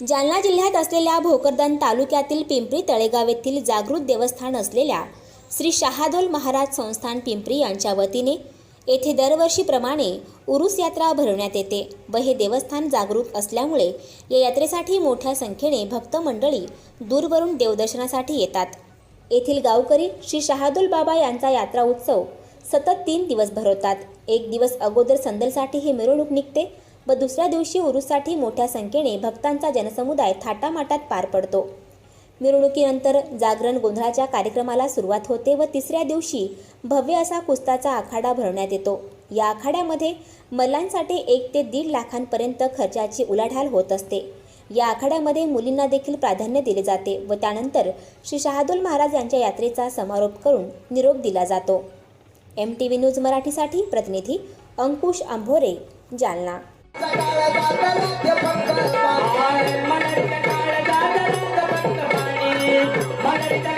जालना जिल्ह्यात असलेल्या भोकरदन तालुक्यातील पिंपरी तळेगाव येथील जागृत देवस्थान असलेल्या श्री शहादोल महाराज संस्थान पिंपरी यांच्या वतीने येथे दरवर्षीप्रमाणे उरुस यात्रा भरवण्यात येते व हे देवस्थान जागृत असल्यामुळे या यात्रेसाठी मोठ्या संख्येने भक्त मंडळी दूरवरून देवदर्शनासाठी येतात. येथील गावकरी श्री शहादुल बाबा यांचा यात्रा उत्सव सतत तीन दिवस भरवतात. एक दिवस अगोदर संदलसाठी ही मिरवणूक निघते व दुसऱ्या दिवशी उरूसाठी मोठ्या संख्येने भक्तांचा जनसमुदाय थाटामाटात पार पडतो. मिरवणुकीनंतर जागरण गोंधळाच्या कार्यक्रमाला सुरुवात होते व तिसऱ्या दिवशी भव्य असा कुस्ताचा आखाडा भरवण्यात येतो. या आखाड्यामध्ये मल्लांसाठी एक ते दीड लाखांपर्यंत खर्चाची उलाढाल होत असते. या आखाड्यामध्ये मुलींना देखील प्राधान्य दिले जाते व त्यानंतर श्री शहादुल महाराज यांच्या यात्रेचा समारोप करून निरोप दिला जातो. एम टी व्ही न्यूज मराठीसाठी प्रतिनिधी अंकुश आंभोरे जालना. मनरी